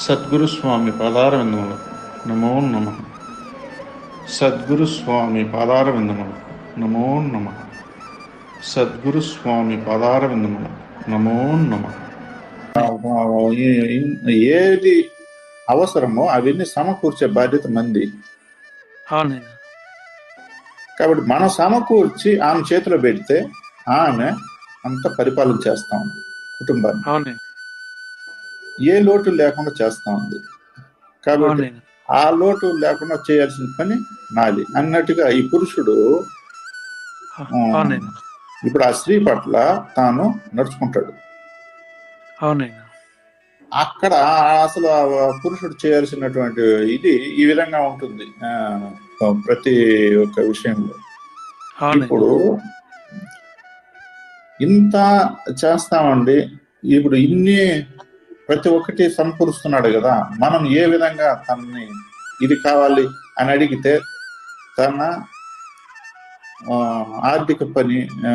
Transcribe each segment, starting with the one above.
సద్గురు స్వామి పాదారవిందములు. నమో నమ. సద్గురు స్వామి పాదారవిందములు. నమో నమ. సద్గురు స్వామి పాదారవిందములు. నమో నమ. ఏది అవసరమో అవన్నీ సమకూర్చే బాధ్యత మంది. కాబట్టి మనం సమకూర్చి ఆమె చేతిలో పెడితే ఆమె అంత పరిపాలన చేస్తా కుటుంబాన్ని. ఏ లోటు లేకుండా చేస్తా ఉంది. కాబట్టి ఆ లోటు లేకుండా చేయాల్సిన పని నాది. అన్నట్టుగా ఈ పురుషుడు ఇప్పుడు ఆ స్త్రీ పట్ల తాను నడుచుకుంటాడు. అక్కడ అసలు పురుషుడు చేయాల్సినటువంటి ఇది ఈ విధంగా ఉంటుంది ప్రతి ఒక్క విషయంలో. ఇప్పుడు ఇంత చేస్తామండి. ఇప్పుడు ఇన్ని ప్రతి ఒక్కటి సమకూరుస్తున్నాడు కదా. మనం ఏ విధంగా తనని ఇది కావాలి అని అడిగితే తన ఆర్థిక పని ఆ,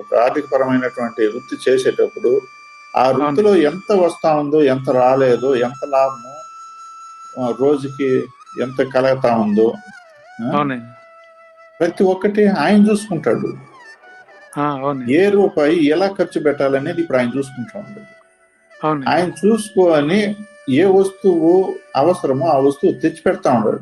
ఒక ఆర్థిక పరమైనటువంటి వృత్తి చేసేటప్పుడు ఆ వృత్తిలో ఎంత వస్తా ఉందో ఎంత రాలేదో ఎంత లాభమో రోజుకి ఎంత కలుగుతా ఉందో ప్రతి ఒక్కటి ఆయన చూసుకుంటాడు. ఏ రూపాయి ఎలా ఖర్చు పెట్టాలనేది ఇప్పుడు ఆయన చూసుకుంటా అవునండి ఆయన చూసుకొని ఏ వస్తువు అవసరమో ఆ వస్తువు తెచ్చి పెడతా ఉన్నాడు.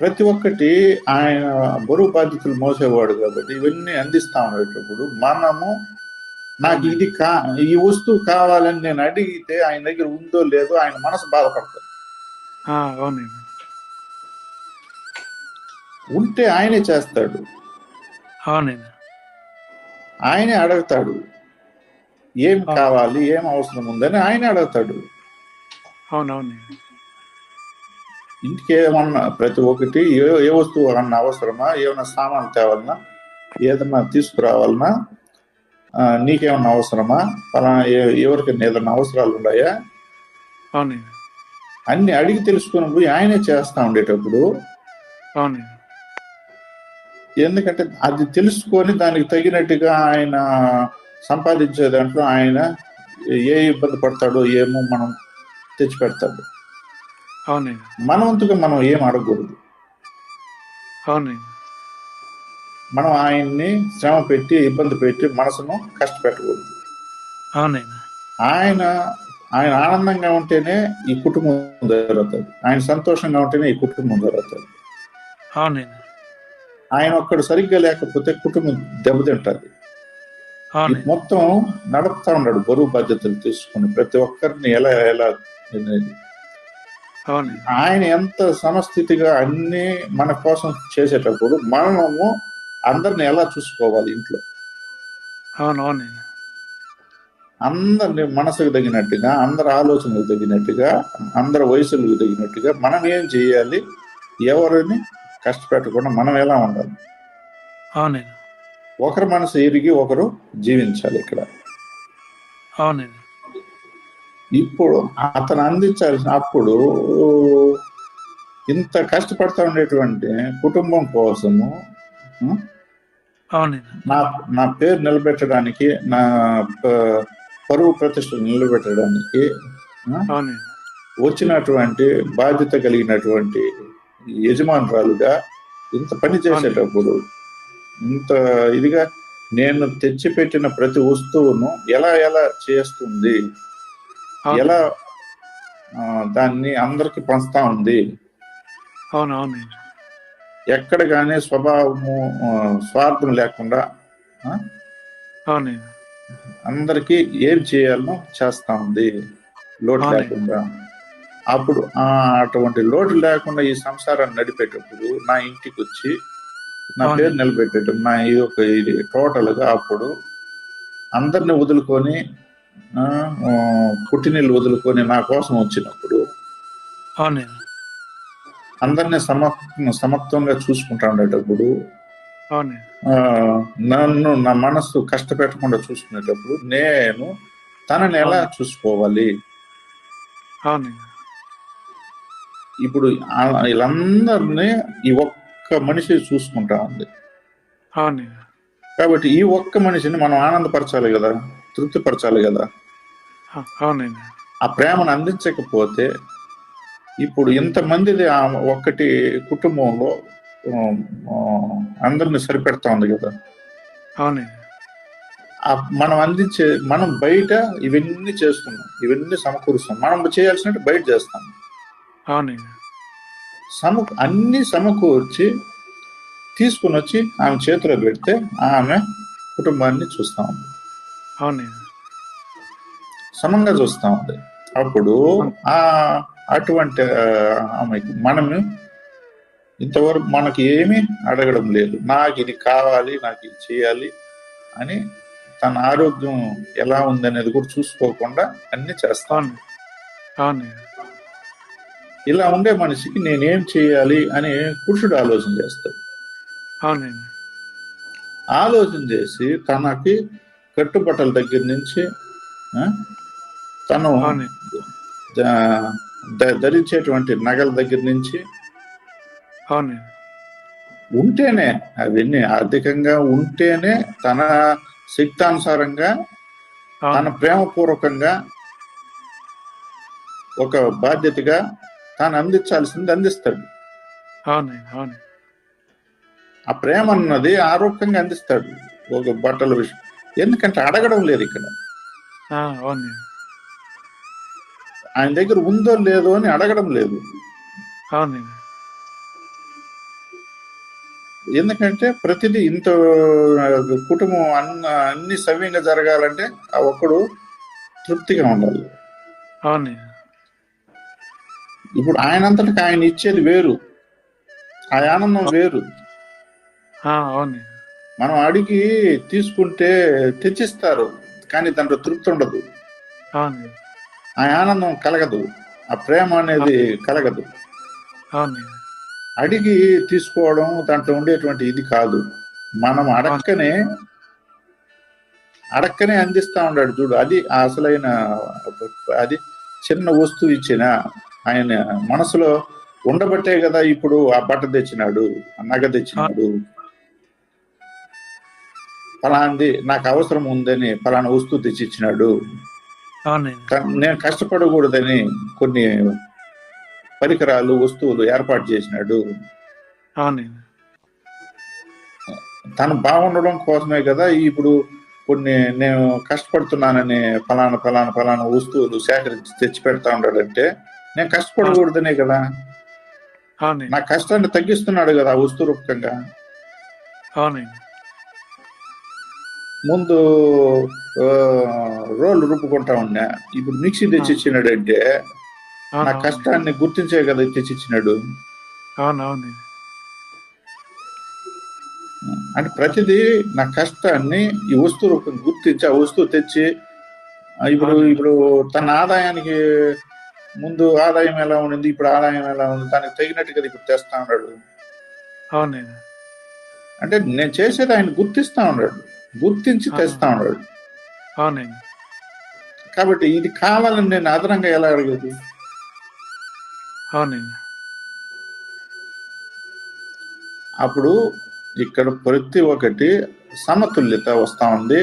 ప్రతి ఒక్కటి ఆయన బరువు బాధ్యతలు మోసేవాడు కాబట్టి ఇవన్నీ అందిస్తా ఉండేటప్పుడు మనము నాకు ఇది కా ఈ వస్తువు కావాలని నేను అడిగితే ఆయన దగ్గర ఉందో లేదో ఆయన మనసు బాధపడతాడు. ఉంటే ఆయనే చేస్తాడు. ఆయనే అడుగుతాడు. ఏం కావాలి ఏం అవసరం ఉందని ఆయనే అడుగుతాడు. అవునవునండి ఇంటికి ఏమన్నా ప్రతి ఒక్కటి ఏ ఏ వస్తువు అన్న అవసరమా? ఏమైనా సామాన్ తేవాలన్నా ఏదన్నా తీసుకురావాలన్నా నీకేమన్నా అవసరమా? ఏ- ఎవరికైనా ఏదన్నా అవసరాలు ఉన్నాయా? అన్ని అడిగి తెలుసుకుని పోయి ఆయనే చేస్తా ఉండేటప్పుడు ఎందుకంటే అది తెలుసుకొని దానికి తగినట్టుగా ఆయన సంపాదించే దాంట్లో ఆయన ఏ ఇబ్బంది పడతాడో ఏమో మనం తెచ్చి పెడతాడు మనవంతుగా మనం ఏం అడగకూడదు. మనం ఆయన్ని శ్రమ పెట్టి ఇబ్బంది పెట్టి మనసును కష్టపెట్టకూడదు. ఆయన ఆయన ఆనందంగా ఉంటేనే ఈ కుటుంబం జరుగుతుంది ఆయన సంతోషంగా ఉంటేనే ఈ కుటుంబం జరుగుతుంది ఆయన ఒక్కడు సరిగ్గా లేకపోతే కుటుంబం దెబ్బతింటది. మొత్తం నడుపుతా ఉన్నాడు బరువు బాధ్యతలు తీసుకుని ప్రతి ఒక్కరిని ఎలా ఎలా ఆయన ఎంత సమస్థితిగా అన్ని మన కోసం చేసేటప్పుడు మనము అందరిని ఎలా చూసుకోవాలి ఇంట్లో? అవును అవునండి. అందరిని మనసుకు తగినట్టుగా అందరి ఆలోచనకు తగినట్టుగా అందరి వయసులకు తగినట్టుగా మనం ఏం చేయాలి? ఎవరిని కష్టపెట్టకుండా మనం ఎలా ఉండాలి? అవునండి. ఒకరి మనసు ఎరిగి ఒకరు జీవించాలి ఇక్కడ. అవునండి. ఇప్పుడు అతను అందించాల్సిన అప్పుడు ఇంత కష్టపడతా ఉండేటువంటి కుటుంబం కోసము నా నా పేరు నిలబెట్టడానికి నా పరువు ప్రతిష్టలు నిలబెట్టడానికి వచ్చినటువంటి బాధ్యత కలిగినటువంటి యజమానురాలుగా ఇంత పని చేసేటప్పుడు ఇంత ఇదిగా నేను తెచ్చిపెట్టిన ప్రతి వస్తువును ఎలా ఎలా చేస్తుంది? ఎలా దాన్ని అందరికి పంచుతా ఉంది? అవును అవునండి ఎక్కడ కానీ స్వభావము స్వార్థం లేకుండా ఆ, అవునండి అందరికీ ఏం చేయాలనో చేస్తా ఉంది. లోటు. లేకుండా. అప్పుడు అటువంటి లోటు లేకుండా ఈ సంసారాన్ని నడిపేటప్పుడు నా ఇంటికి వచ్చి నా. పేరు నిలబెట్టేటప్పుడు నా ఈ యొక్క ఇది టోటల్గా అప్పుడు అందరిని వదులుకొని పుట్టినీళ్ళు వదులుకొని నా కోసం వచ్చినప్పుడు అందరినీ సమ సమత్వంగా చూసుకుంటా ఉండేటప్పుడు నన్ను నా మనస్సు కష్టపెట్టకుండా చూసుకునేటప్పుడు నేను తనని ఎలా చూసుకోవాలి? ఇప్పుడు వీళ్ళందరినీ ఈ ఒక్క మనిషి చూసుకుంటా ఉంది. కాబట్టి ఈ ఒక్క మనిషిని మనం ఆనందపరచాలి కదా? తృప్తిపరచాలి కదా? అవునండి ఆ ప్రేమను అందించకపోతే ఇప్పుడు ఇంతమందిది ఆ ఒక్కటి కుటుంబంలో అందరిని సరిపెడతా ఉంది కదా? అవునండి మనం అందించే మనం బయట ఇవన్నీ చేస్తున్నాం. ఇవన్నీ సమకూరుస్తాం మనం చేయాల్సినట్టు బయట చేస్తాం. అవునండి సమ అన్ని సమకూర్చి తీసుకుని వచ్చి ఆమె చేతిలో పెడితే ఆమె కుటుంబాన్ని చూస్తా ఉంది. అవునండి సమంగా చూస్తా ఉంది. అప్పుడు ఆ అటువంటి ఆమెకి మనము ఇంతవరకు మనకి ఏమీ అడగడం లేదు. నాకు ఇది కావాలి నాకు ఇది చేయాలి అని తన ఆరోగ్యం ఎలా ఉందనేది కూడా చూసుకోకుండా అన్ని చేస్తాను ఇలా ఉండే మనిషికి నేనేం చేయాలి అని పురుషుడు ఆలోచన చేస్తాడు. అవునండి. ఆలోచన చేసి తనకి కట్టుబట్టల దగ్గర నుంచి తను ధరించేటువంటి నగల దగ్గర నుంచి అవునండి. ఉంటేనే అవన్నీ ఆర్థికంగా ఉంటేనే తన శక్తానుసారంగా తన ప్రేమపూర్వకంగా ఒక బాధ్యతగా తాను అందించాల్సింది అందిస్తాడు. ఆ ప్రేమ అన్నది ఆరోగ్యంగా అందిస్తాడు ఒక బట్టల విషయం. ఎందుకంటే అడగడం లేదు ఇక్కడ. ఆయన దగ్గర ఉందో లేదో అని అడగడం లేదు. ఎందుకంటే ప్రతిదీ ఇంత కుటుంబం అన్న అన్ని సవ్యంగా జరగాలంటే ఆ ఒక్కడు తృప్తిగా ఉండాలి. అవునండి ఇప్పుడు ఆయన అంతటికి ఆయన ఇచ్చేది వేరు. ఆ ఆనందం వేరు. మనం అడిగి తీసుకుంటే తెచ్చిస్తారు కానీ దాంట్లో తృప్తి ఉండదు. ఆ ఆనందం కలగదు. ఆ ప్రేమ అనేది కలగదు. అడిగి తీసుకోవడం దాంట్లో ఉండేటువంటి ఇది కాదు. మనం అడక్కనే అడక్కనే అందిస్తా ఉన్నాడు చూడు. అది అసలైన అది చిన్న వస్తువు ఇచ్చిన? ఆయన మనసులో ఉండబట్టే కదా ఇప్పుడు ఆ బట్ట తెచ్చినాడు ఆ నగ తెచ్చినాడు. ఫలాంది నాకు అవసరం ఉందని ఫలానా వస్తువు తెచ్చిచ్చినాడు. నేను కష్టపడకూడదని కొన్ని పరికరాలు వస్తువులు ఏర్పాటు చేసినాడు. తను బాగుండడం కోసమే కదా ఇప్పుడు కొన్ని నేను కష్టపడుతున్నానని ఫలానా ఫలానా ఫలానా వస్తువులు సేకరించి తెచ్చి పెడతా ఉన్నాడంటే నేను కష్టపడకూడదనే కదా. నా కష్టాన్ని తగ్గిస్తున్నాడు కదా ఆ వస్తువు రూపకంగా ముందు ఆ, రోడ్లు రుబ్బుకుంటా ఉన్నా. ఇప్పుడు మిక్సీ తెచ్చిచ్చినాడంటే నా అవును. కష్టాన్ని గుర్తించే కదా తెచ్చిచ్చినాడు. అంటే ప్రతిదీ నా కష్టాన్ని ఈ వస్తువు రూపం గుర్తించి ఆ వస్తువు తెచ్చి ఇప్పుడు. ఇప్పుడు తన ఆదాయానికి ముందు ఆదాయం ఎలా ఉండింది ఇప్పుడు ఆదాయం ఎలా ఉంది దానికి తగినట్టు కదా ఇప్పుడు తెస్తా ఉన్నాడు. అవునండి అంటే నేను చేసేది ఆయన గుర్తిస్తా ఉన్నాడు. గుర్తించి. తెస్తా ఉన్నాడు. అవునండి కాబట్టి ఇది కావాలని నేను అదనంగా ఎలా అడగదు అవునండి అప్పుడు ఇక్కడ ప్రతి ఒక్కటి సమతుల్యత వస్తా ఉంది.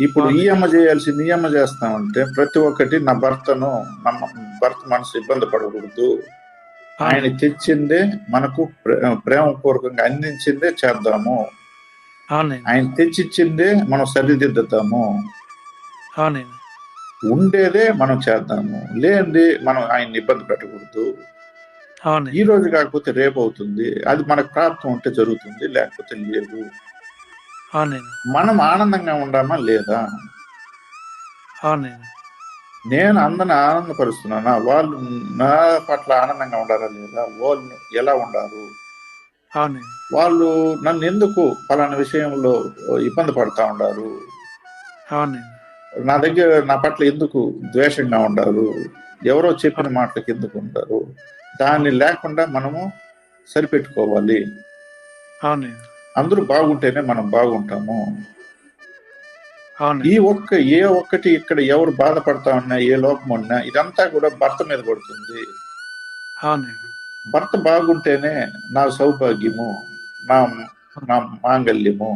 ఇప్పుడు ఈ అమ్మ చేయాల్సింది ఈ అమ్మ చేస్తా ఉంటే ప్రతి ఒక్కటి నా భర్తను నా మ- భర్త మనసు ఇబ్బంది పడకూడదు. ఆయన తెచ్చిందే మనకు ప్రే- ప్రేమపూర్వకంగా అందించిందే చేద్దాము. ఆయన తెచ్చిచ్చిందే మనం సరిదిద్దుతాము. ఉండేదే మనం చేద్దాము. లేనిది మనం ఆయన్ని ఇబ్బంది పెట్టకూడదు. ఈ రోజు కాకపోతే రేపు అవుతుంది. అది మనకు ప్రాప్తం ఉంటే జరుగుతుంది లేకపోతే లేదు. మనం ఆనందంగా ఉండామా లేదా? నేను అందరిని ఆనందపరుస్తున్నానా? వాళ్ళు నా పట్ల ఆనందంగా ఉండారా లేదా? వాళ్ళు ఎలా ఉండారు? వాళ్ళు నన్ను ఎందుకు ఫలానా విషయంలో ఇబ్బంది పడతా ఉండారు? నా దగ్గర నా పట్ల ఎందుకు ద్వేషంగా ఉండారు? ఎవరో చెప్పిన మాటలకు ఎందుకు ఉంటారు? దాన్ని లేకుండా మనము సరిపెట్టుకోవాలి. అందరూ బాగుంటేనే మనం బాగుంటాము. ఈ ఒక్క ఏ ఒక్కటి ఇక్కడ ఎవరు బాధపడతా ఉన్నా ఏ లోపం ఉన్నా ఇదంతా కూడా భర్త మీద పడుతుంది. భర్త బాగుంటేనే నా సౌభాగ్యము నా నా మాంగల్యము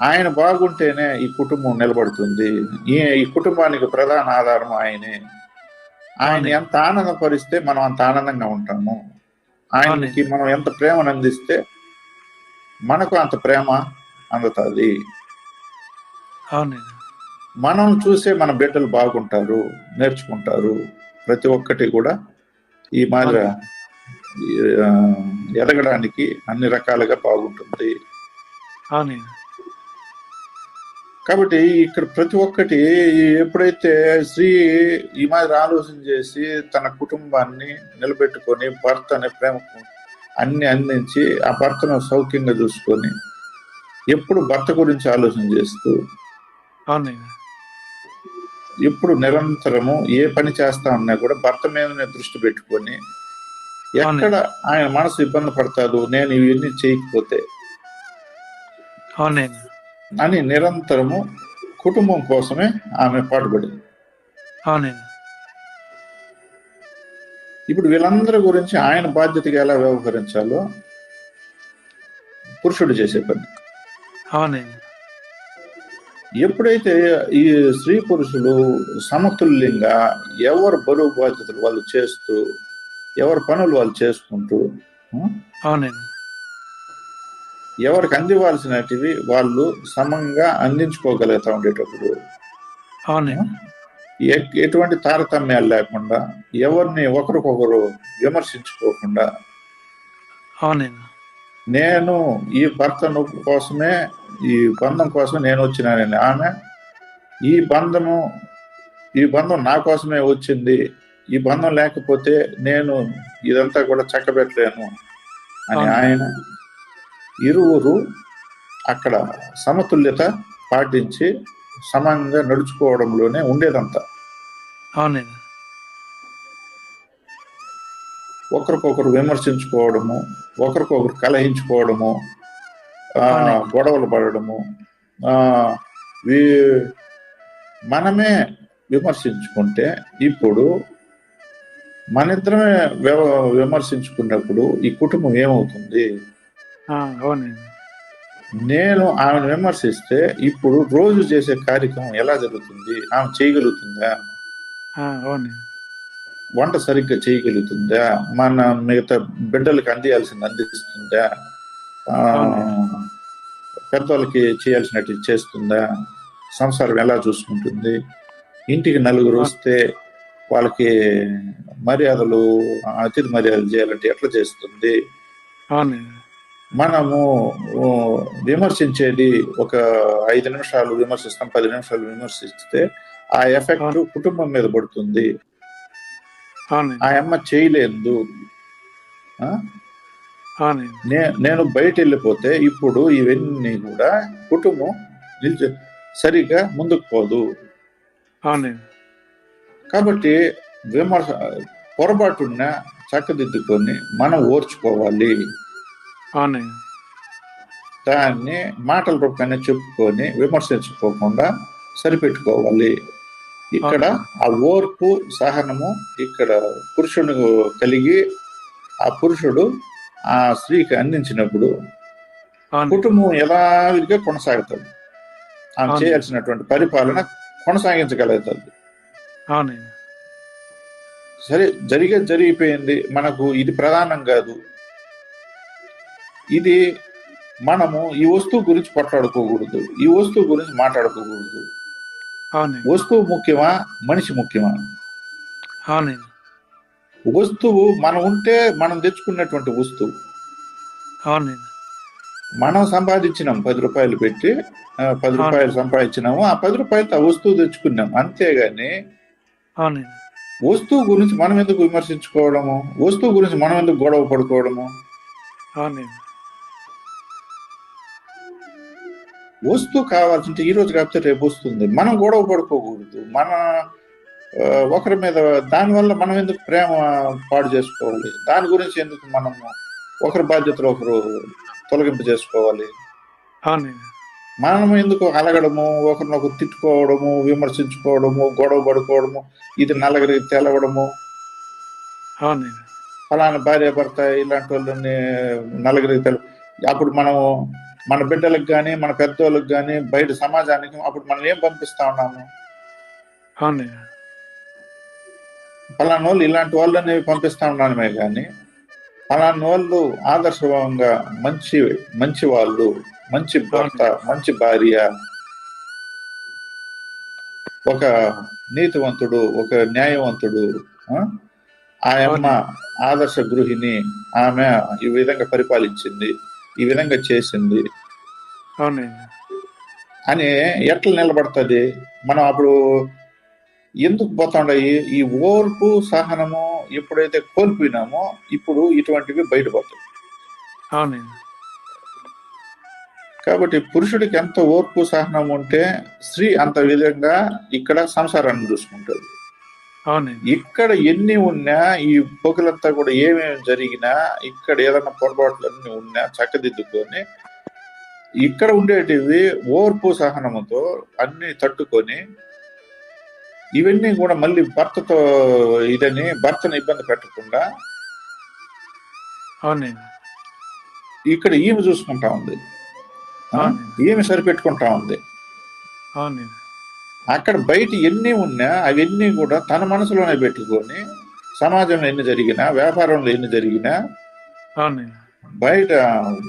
ఆయన బాగుంటేనే ఈ కుటుంబం నిలబడుతుంది. ఈ ఈ కుటుంబానికి ప్రధాన ఆధారం ఆయనే. ఆయన ఎంత ఆనందపరిస్తే మనం అంత ఆనందంగా ఉంటాము. ఆయనకి మనం ఎంత ప్రేమను అందిస్తే మనకు అంత ప్రేమ అందుతుంది. మనం చూసే మన బిడ్డలు బాగుంటారు నేర్చుకుంటారు ప్రతి ఒక్కటి కూడా ఈ మాదిరి ఎదగడానికి అన్ని రకాలుగా బాగుంటుంది. అవునండి. కాబట్టి ఇక్కడ ప్రతి ఒక్కటి ఎప్పుడైతే స్త్రీ ఈ మాదిరి ఆలోచన చేసి తన కుటుంబాన్ని నిలబెట్టుకొని భర్త అనే ప్రేమకు అన్ని అందించి ఆ భర్తను సౌఖ్యంగా చూసుకొని ఎప్పుడు భర్త గురించి ఆలోచన చేస్తూ ఎప్పుడు నిరంతరము ఏ పని చేస్తా ఉన్నా కూడా భర్త మీదనే దృష్టి పెట్టుకొని ఎక్కడ ఆయన మనసు ఇబ్బంది పడతాడు నేను ఇవన్నీ చేయకపోతే అవునండి. అని నిరంతరము కుటుంబం కోసమే ఆమె పాటుపడింది. అవునండి ఇప్పుడు వీళ్ళందరి గురించి ఆయన బాధ్యతగా ఎలా వ్యవహరించాలో పురుషుడు చేసే పని. అవునండి ఎప్పుడైతే ఈ స్త్రీ పురుషులు సమతుల్యంగా ఎవరు బరువు బాధ్యతలు వాళ్ళు చేస్తూ ఎవరి పనులు వాళ్ళు చేసుకుంటూ అవునండి ఎవరికి అందివ్వాల్సినటివి వాళ్ళు సమంగా అందించుకోగలుగుతా ఉండేటప్పుడు. ఎటువంటి తారతమ్యాలు లేకుండా ఎవరిని ఒకరికొకరు విమర్శించుకోకుండా. అవునండి నేను ఈ భర్తను కోసమే ఈ బంధం కోసమే నేను వచ్చినానని ఆమె ఈ బంధము ఈ బంధం నా కోసమే వచ్చింది ఈ బంధం లేకపోతే నేను ఇదంతా కూడా చక్కబెట్టలేను అని. ఆయన ఇరువురు అక్కడ సమతుల్యత పాటించి సమంగా నడుచుకోవడంలోనే ఉండేదంతా. అవునండి. ఒకరికొకరు విమర్శించుకోవడము ఒకరికొకరు కలహించుకోవడము. గొడవలు పడడము మనమే విమర్శించుకుంటే ఇప్పుడు మనిద్దరమే విమర్శించుకున్నప్పుడు ఈ కుటుంబం ఏమవుతుంది? అవునండి. నేను ఆమెను విమర్శిస్తే ఇప్పుడు రోజు చేసే కార్యక్రమం ఎలా జరుగుతుంది? ఆమె చేయగలుగుతుందా? వంట సరిగ్గా చేయగలుగుతుందా? మన మిగతా బిడ్డలకి అందియాల్సింది అందిస్తుందా? పెద్దవాళ్ళకి చేయాల్సినట్టు చేస్తుందా? సంసారం ఎలా చూసుకుంటుంది? ఇంటికి నలుగురు వస్తే వాళ్ళకి మర్యాదలు అతిథి మర్యాదలు చేయాలంటే ఎట్లా చేస్తుంది? మనము విమర్శించేది ఒక ఐదు నిమిషాలు విమర్శిస్తాం పది నిమిషాలు విమర్శిస్తే ఆ ఎఫెక్ట్ కుటుంబం మీద పడుతుంది. ఆ అమ్మ చేయలేదు. నేను బయట వెళ్ళిపోతే ఇప్పుడు ఇవన్నీ కూడా కుటుంబం నిల్చు సరిగా ముందుకు పోదు. కాబట్టి విమర్శ పొరపాటున్న చక్కదిద్దుకొని మనం ఓర్చుకోవాలి. దాన్ని మాటల రూపంగా చెప్పుకొని విమర్శించుకోకుండా సరిపెట్టుకోవాలి. ఇక్కడ ఆ ఓర్పు సహనము ఇక్కడ పురుషుడు కలిగి ఆ పురుషుడు ఆ స్త్రీకి అందించినప్పుడు కుటుంబం యథావిధిగా కొనసాగుతుంది. ఆమె. చేయాల్సినటువంటి పరిపాలన కొనసాగించగలుగుతుంది. సరే జరిగే జరిగిపోయింది. మనకు ఇది ప్రధానం కాదు. ఇది మనము ఈ వస్తువు గురించి కొట్లాడుకోకూడదు. ఈ వస్తువు గురించి మాట్లాడుకోకూడదు. వస్తువు ముఖ్యమా? మనిషి ముఖ్యమా? వస్తువు మనం ఉంటే మనం తెచ్చుకున్నటువంటి వస్తువు. మనం సంపాదించినాం పది రూపాయలు పెట్టి పది. రూపాయలు సంపాదించినాము ఆ పది రూపాయలతో ఆ వస్తువు తెచ్చుకున్నాం. అంతేగాని వస్తువు గురించి మనం ఎందుకు విమర్శించుకోవడము? వస్తువు గురించి మనం ఎందుకు గొడవ పడుకోవడము? వస్తువు కావాల్సింటే ఈ రోజు కాకపోతే రేపు వస్తుంది. మనం గొడవ పడుకోకూడదు మన ఒకరి మీద దానివల్ల మనం ఎందుకు ప్రేమ పాడు చేసుకోవాలి? దాని గురించి ఎందుకు మనము ఒకరి బాధ్యతలు ఒకరు తొలగింపు చేసుకోవాలి? మనం ఎందుకు అలగడము? ఒకరినొకరు తిట్టుకోవడము విమర్శించుకోవడము గొడవ పడుకోవడము ఇది నలగరికి తెలవడము. ఫలానా భార్య భర్త ఇలాంటి వాళ్ళని నలుగురికి తెలు అప్పుడు మనం మన బిడ్డలకు కానీ మన పెద్దోళ్ళకి కానీ బయట సమాజానికి అప్పుడు మనం ఏం పంపిస్తా ఉన్నాము? ఫలానా వాళ్ళు ఇలాంటి వాళ్ళని పంపిస్తా ఉన్నామే కానీ ఫలానా వాళ్ళు ఆదర్శవంగా మంచి మంచి వాళ్ళు మంచి భర్త మంచి భార్య ఒక నీతివంతుడు ఒక న్యాయవంతుడు ఆ? ఆ అమ్మ ఆదర్శ గృహిణి ఆమె ఈ విధంగా పరిపాలించింది. ఈ విధంగా చేసింది. అవునండి. అని ఎట్లా నిలబడుతుంది? మనం అప్పుడు ఎందుకు పోతాండాయి ఈ ఓర్పు సహనము ఎప్పుడైతే కోల్పోయినామో ఇప్పుడు ఇటువంటివి బయటపడతాయి. అవునండి. కాబట్టి పురుషుడికి ఎంత ఓర్పు సహనం ఉంటే స్త్రీ అంత విధంగా ఇక్కడ సంసారాన్ని చూసుకుంటుంది. ఇక్కడ ఎన్ని ఉన్నా ఈ పొగలంతా కూడా ఏమేమి జరిగినా ఇక్కడ ఏదైనా పొరపాట్లు అన్ని ఉన్నా చక్కదిద్దుకొని ఇక్కడ ఉండేటివి ఓర్పు సహనముతో అన్ని తట్టుకొని ఇవన్నీ కూడా మళ్ళీ భర్తతో ఇదని భర్తను ఇబ్బంది పెట్టకుండా అవునండి. ఇక్కడ ఈమె చూసుకుంటా ఉంది. ఆ? ఈమె సరిపెట్టుకుంటా ఉంది. అవునండి. అక్కడ బయట ఎన్ని ఉన్నా అవన్నీ కూడా తన మనసులోనే పెట్టుకొని సమాజంలో ఎన్ని జరిగినా వ్యాపారంలో ఎన్ని జరిగినా బయట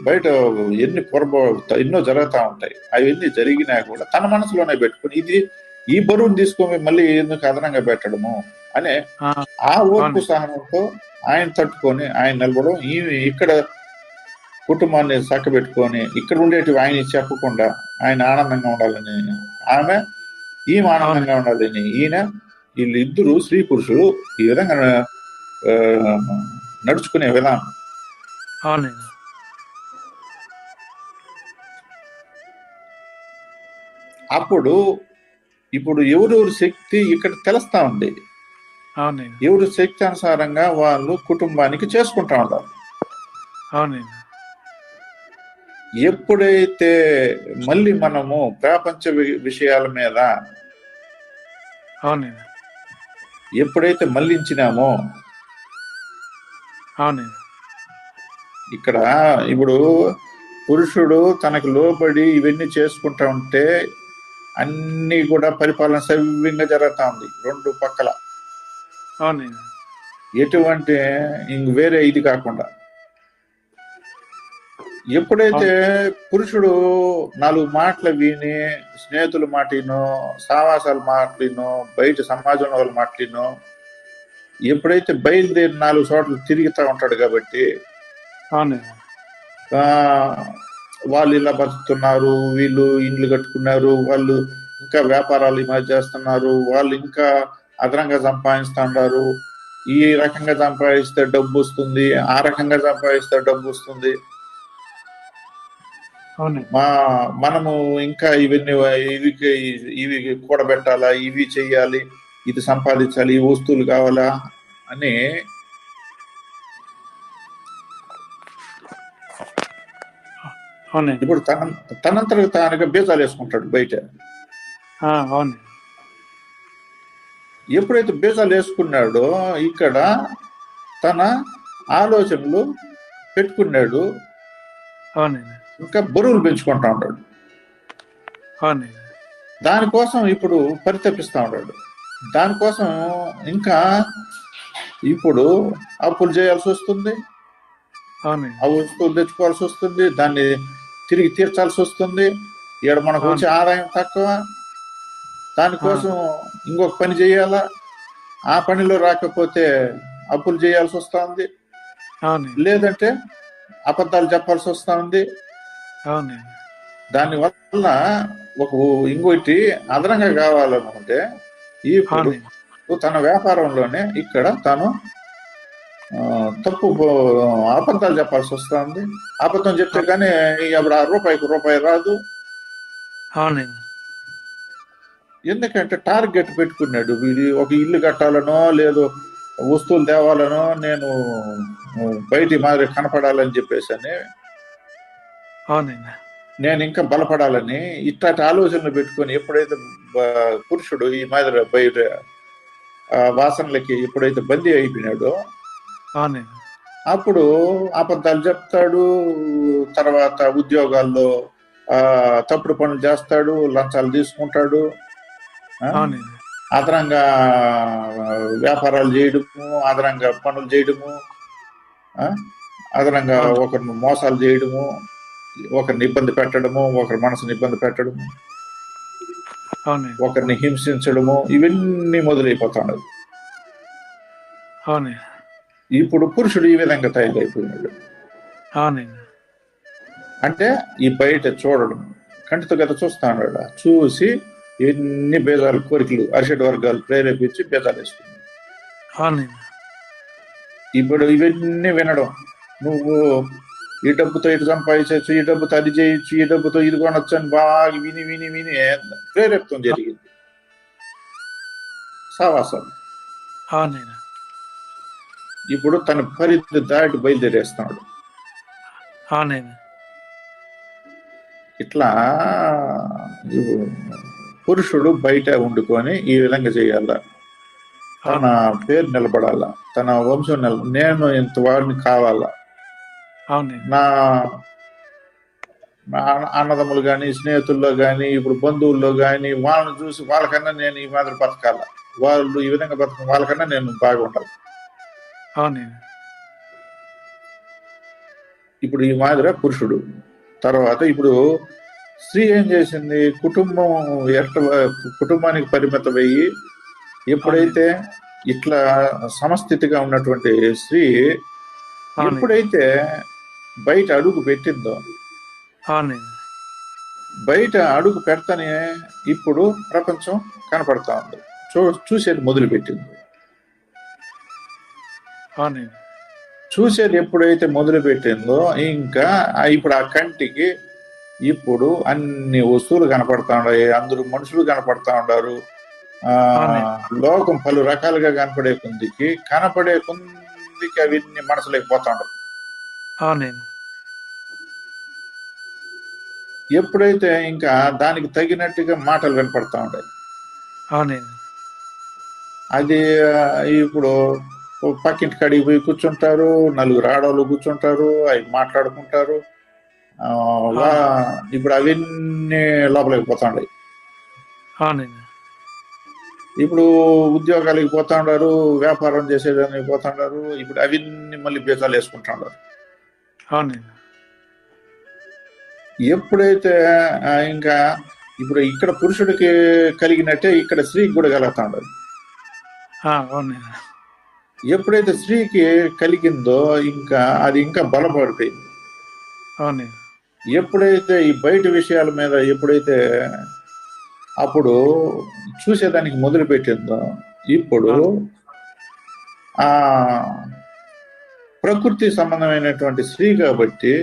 బయట ఎన్ని పొరబ ఎన్నో జరుగుతూ ఉంటాయి అవన్నీ జరిగినా కూడా తన మనసులోనే పెట్టుకొని ఇది ఈ బరువును తీసుకొని మళ్ళీ ఎందుకు అదనంగా పెట్టడము అనే ఆ, ఓర్పు. సహనంతో ఆయన తట్టుకొని ఆయన నిలబడడం ఈ ఇక్కడ కుటుంబాన్ని చక్కబెట్టుకొని ఇక్కడ ఉండేటివి ఆయన చెప్పకుండా ఆయన ఆనందంగా ఉండాలని ఆమె ఈమె ఆనందంగా ఉండాలని ఈయన వీళ్ళిద్దరు స్త్రీ పురుషులు ఈ విధంగా నడుచుకునే విధానం. అవునండి అప్పుడు ఇప్పుడు ఎవరెవరి శక్తి ఇక్కడ తెలుస్తా ఉంది? ఎవరి శక్తి అనుసారంగా వాళ్ళు కుటుంబానికి చేసుకుంటా ఉంటారు. అవునండి ఎప్పుడైతే మళ్ళీ మనము ప్రపంచ విషయాల మీద ఎప్పుడైతే మళ్ళించినామో ఇక్కడ ఇప్పుడు పురుషుడు తనకు లోబడి ఇవన్నీ చేసుకుంటా ఉంటే అన్ని కూడా పరిపాలన సవ్యంగా జరుగుతా ఉంది రెండు పక్కల. ఎటువంటి ఇంక వేరే ఇది కాకుండా. ఎప్పుడైతే పురుషుడు నాలుగు మాటలు విని స్నేహితుల మాటను సావాసాల మాటలను బయట సమాజంలో వాళ్ళ మాటలను ఎప్పుడైతే బయలుదేరి నాలుగు చోట్ల తిరుగుతూ ఉంటాడు కాబట్టి వాళ్ళు ఇలా బతుకుతున్నారు వీళ్ళు ఇండ్లు కట్టుకున్నారు వాళ్ళు ఇంకా వ్యాపారాలు ఈ మధ్య చేస్తున్నారు వాళ్ళు ఇంకా అదనంగా సంపాదిస్తున్నారు ఈ రకంగా సంపాదిస్తే డబ్బు వస్తుంది ఆ రకంగా సంపాదిస్తే డబ్బు వస్తుంది. మా మనము ఇంకా ఇవన్నీ ఇవి ఇవి కూడబెట్టాలా ఇవి చెయ్యాలి ఇది సంపాదించాలి ఈ వస్తువులు కావాలా అని ఇప్పుడు తన తనంతరకు తానుగా బీజాలు వేసుకుంటాడు బయట. ఆ, అవునండి. ఎప్పుడైతే బీజాలు వేసుకున్నాడో ఇక్కడ తన ఆలోచనలు పెట్టుకున్నాడు. అవునండి. ఇంకా బరువులు పెంచుకుంటా ఉన్నాడు దానికోసం ఇప్పుడు పరితపిస్తా ఉన్నాడు దానికోసం ఇంకా ఇప్పుడు అప్పులు చేయాల్సి వస్తుంది. ఆ వస్తువులు తెచ్చుకోవాల్సి వస్తుంది. దాన్ని తిరిగి తీర్చాల్సి వస్తుంది. ఇక్కడ మనకు వచ్చే ఆదాయం తక్కువ. దానికోసం ఇంకొక పని చేయాలా? ఆ పనిలో రాకపోతే అప్పులు చేయాల్సి వస్తుంది. లేదంటే అబద్ధాలు చెప్పాల్సి వస్తా దాని వల్ల ఒక ఇంకోటి అదనంగా కావాలనుకుంటే ఈ తన వ్యాపారంలోనే ఇక్కడ తను తప్పు అబద్ధాలు చెప్పాల్సి వస్తుంది. అబద్ధం చెప్తే కానీ అప్పుడు ఆ రూపాయికి రూపాయి రాదు. ఎందుకంటే టార్గెట్ పెట్టుకున్నాడు. వీడి ఒక ఇల్లు కట్టాలనో లేదు వస్తువులు తేవాలనో నేను బయటి మాదిరి కనపడాలని చెప్పేసి అని అవునండి. నేను ఇంకా బలపడాలని ఇట్లాంటి ఆలోచనలు పెట్టుకొని ఎప్పుడైతే పురుషుడు ఈ మాదిరి బయట వాసనలకి ఎప్పుడైతే బందీ అయిపోయినాడో అప్పుడు అబద్ధాలు చెప్తాడు తర్వాత ఉద్యోగాల్లో తప్పుడు పనులు చేస్తాడు లంచాలు తీసుకుంటాడు అదనంగా వ్యాపారాలు చేయడము అదనంగా పనులు చేయడము అదనంగా. ఒకరిని మోసాలు చేయడము ఒకరిని ఇబ్బంది పెట్టడము ఒకరి మనసుని ఇబ్బంది పెట్టడము ఒకరిని హింసించడము ఇవన్నీ మొదలైపోతున్నాయి అవునండి ఇప్పుడు పురుషుడు ఈ విధంగా తయారైపోయినాడు. అంటే ఈ బయట చూడడం కంటితో గత చూస్తాడు చూసి ఎన్ని బేజాలు కోరికలు అరిషడ్ వర్గాలు ప్రేరేపించి బేజాలు వేసుకున్నాడు. ఇప్పుడు ఇవన్నీ వినడం నువ్వు ఈ డబ్బుతో ఇటు సంపాదించవచ్చు ఈ డబ్బుతో అది చేయొచ్చు ఈ డబ్బుతో ఇది కొనొచ్చు అని బాగా విని విని విని ప్రేరేపితం జరిగింది. సావాసం. ఇప్పుడు తన పరిధి దాటి బయలుదేరేస్తున్నాడు. ఇట్లా పురుషుడు బయట వండుకొని ఈ విధంగా చేయాల? తన పేరు నిలబడాల? తన వంశం నిల నేను ఇంత వాడిని కావాలా? నా నా అన్న- అన్నదమ్ములు కానీ స్నేహితుల్లో కానీ ఇప్పుడు బంధువుల్లో కానీ వాళ్ళని చూసి వాళ్ళకన్నా నేను ఈ మాదిరి బతకాల? వాళ్ళు ఈ విధంగా బతక వాళ్ళకన్నా నేను బాగుండాలి. అవునండి ఇప్పుడు ఈ మాదిరి పురుషుడు తర్వాత ఇప్పుడు స్త్రీ ఏం చేసింది? కుటుంబం ఎట్ట కుటుంబానికి పరిమితమయ్యి ఎప్పుడైతే ఇట్లా సమస్థితిగా ఉన్నటువంటి స్త్రీ ఎప్పుడైతే బయట అడుగు పెట్టిందో? బయట అడుగు పెడతానే ఇప్పుడు ప్రపంచం కనపడతా ఉంది. చూ చూసేది మొదలు పెట్టింది చూసేది ఎప్పుడైతే మొదలు పెట్టిందో ఇంకా ఇప్పుడు ఆ కంటికి ఇప్పుడు అన్ని వస్తువులు కనపడతా ఉన్నాయి. అందరూ మనుషులు కనపడతా ఉన్నారు. ఆ లోకం పలు రకాలుగా కనపడే కొందికి కనపడే కొందికి అవన్నీ మనసులోకి పోతా అవునండి ఎప్పుడైతే ఇంకా దానికి తగినట్టుగా మాటలు వినపడతా ఉంటాయి అవునండి అది ఇప్పుడు పక్కింటి కాడికి పోయి కూర్చుంటారు నలుగురు ఆడవాళ్ళు కూర్చుంటారు అవి మాట్లాడుకుంటారు. ఇప్పుడు అవన్నీ లోపలికి పోతాండాయి ఇప్పుడు ఉద్యోగాలకి పోతా ఉన్నారు వ్యాపారం చేసేదానికి పోతా ఉన్నారు ఇప్పుడు అవన్నీ మళ్ళీ బీజాలు వేసుకుంటున్నారు అవునండి. ఎప్పుడైతే ఇంకా ఇప్పుడు ఇక్కడ పురుషుడికి కలిగినట్టే ఇక్కడ స్త్రీకి కూడా కలుగుతా ఉండదు ఆ, అవునండి. ఎప్పుడైతే స్త్రీకి కలిగిందో ఇంకా అది ఇంకా బలపడిపోయింది. అవునండి. ఎప్పుడైతే ఈ బయట విషయాల మీద ఎప్పుడైతే అప్పుడు చూసేదానికి మొదలు పెట్టిందో ఇప్పుడు ఆ ప్రకృతి సంబంధమైనటువంటి స్త్రీ కాబట్టి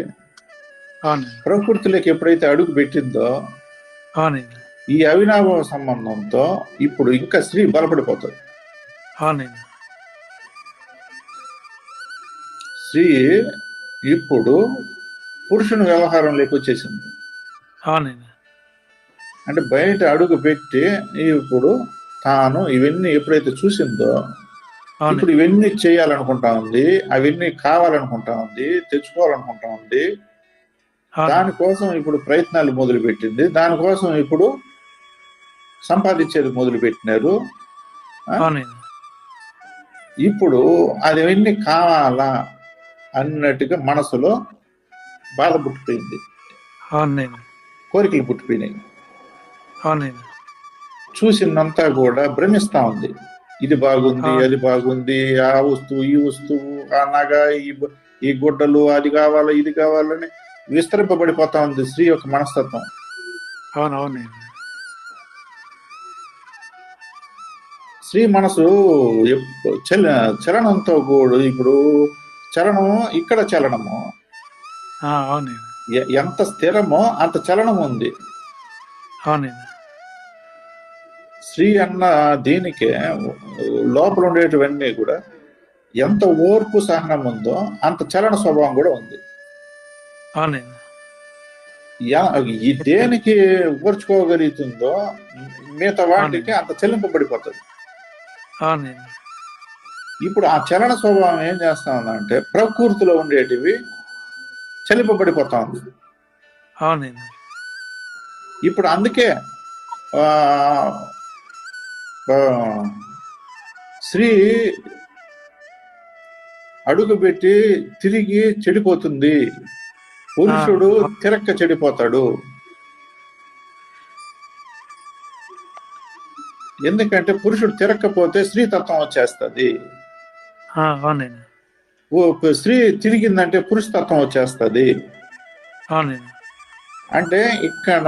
ప్రకృతిలోకి ఎప్పుడైతే అడుగు పెట్టిందో ఈ అవినాభావ సంబంధంతో ఇప్పుడు ఇంకా స్త్రీ బలపడిపోతుంది స్త్రీ ఇప్పుడు పురుషుని వ్యవహారంలోకి వచ్చేసింది. అంటే బయట అడుగు పెట్టి ఇప్పుడు తాను ఇవన్నీ ఎప్పుడైతే చూసిందో ఇప్పుడు ఇవన్నీ చేయాలనుకుంటా ఉంది అవన్నీ కావాలనుకుంటా ఉంది తెచ్చుకోవాలనుకుంటా ఉంది. దానికోసం ఇప్పుడు ప్రయత్నాలు మొదలు పెట్టింది దానికోసం ఇప్పుడు సంపాదించేది మొదలు పెట్టినారు ఇప్పుడు అది అవన్నీ కావాలా అన్నట్టుగా మనసులో బాధ పుట్టిపోయింది. కోరికలు పుట్టిపోయినాయి. చూసిందంతా కూడా భ్రమిస్తా ఉంది. ఇది బాగుంది. అది బాగుంది ఆ వస్తువు ఈ వస్తువు ఆ నగ ఈ ఈ గుడ్డలు అది కావాలా ఇది కావాలని విస్తరింపబడిపోతా ఉంది స్త్రీ యొక్క మనస్తత్వం. అవును అవునండి స్త్రీ మనసు చలనంతో కూడా ఇప్పుడు చలనం ఇక్కడ చలనము. ఎంత స్థిరమో అంత చలనం ఉంది అవునండి స్త్రీ అన్న దీనికే లోపల ఉండేటివన్నీ కూడా ఎంత ఓర్పు సహనం ఉందో అంత చలన స్వభావం కూడా ఉంది. ఈ దేనికి ఓర్చుకోగలుగుతుందో మిగతా వాటికి అంత చెల్లింపబడిపోతుంది. ఇప్పుడు ఆ చలన స్వభావం ఏం చేస్తా ఉందంటే ప్రకృతిలో ఉండేటివి చెల్లింపబడిపోతా ఉంది. ఇప్పుడు అందుకే స్త్రీ అడుగుపెట్టి తిరిగి చెడిపోతుంది. పురుషుడు. తిరక్క చెడిపోతాడు. ఎందుకంటే పురుషుడు తిరక్కపోతే స్త్రీ తత్వం వచ్చేస్తుంది. స్త్రీ తిరిగిందంటే పురుష తత్వం వచ్చేస్తుంది. అవునండి. అంటే ఇక్కడ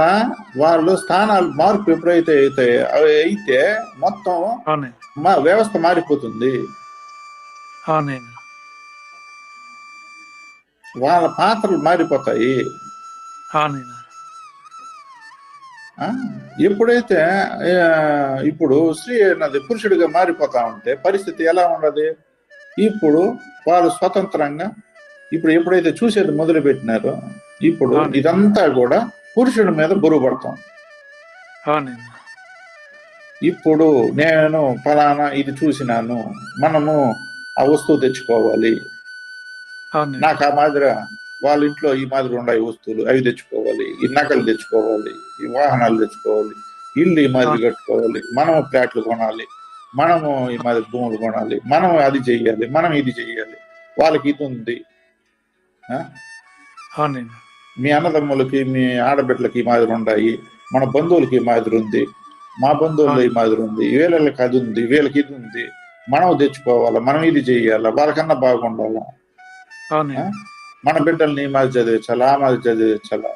వాళ్ళు స్థానాలు మార్పు ఎప్పుడైతే అయితే అవి అయితే మొత్తం మా వ్యవస్థ మారిపోతుంది. వాళ్ళ పాత్రలు మారిపోతాయి? ఎప్పుడైతే ఇప్పుడు స్త్రీ అన్నది పురుషుడిగా మారిపోతా ఉంటే పరిస్థితి ఎలా ఉండదు? ఇప్పుడు వాళ్ళు స్వతంత్రంగా ఇప్పుడు ఎప్పుడైతే చూసేది మొదలు పెట్టినారో ఇప్పుడు. ఇదంతా కూడా పురుషుడి మీద బరువు పడతాం. అవునండి. ఇప్పుడు నేను ఫలానా ఇది చూసినాను మనము ఆ వస్తువు తెచ్చుకోవాలి. నాకు ఆ మాదిరి వాళ్ళ ఇంట్లో ఈ మాదిరి ఉన్నాయి వస్తువులు అవి తెచ్చుకోవాలి ఈ నగలు తెచ్చుకోవాలి ఈ వాహనాలు తెచ్చుకోవాలి ఇల్లు ఈ మాదిరి కట్టుకోవాలి మనము ఫ్లాట్లు కొనాలి మనము ఈ మాదిరి భూములు కొనాలి మనం అది చెయ్యాలి మనం ఇది చెయ్యాలి వాళ్ళకి ఇది ఉంది? అవునండి. మీ అన్నదమ్ములకి మీ ఆడబిడ్డలకి ఈ మాదిరి ఉన్నాయి మన బంధువులకి ఈ మాదిరి ఉంది. మా బంధువులు ఈ మాదిరి ఉంది. వీళ్ళకి అది ఉంది వీళ్ళకి ఇది ఉంది. మనం తెచ్చుకోవాలా మనం ఇది చెయ్యాలా వాళ్ళకన్నా బాగుండాలా? మన బిడ్డల్ని ఈ మాదిరి చదివించాలా ఆ మాదిరి చదివించాలా?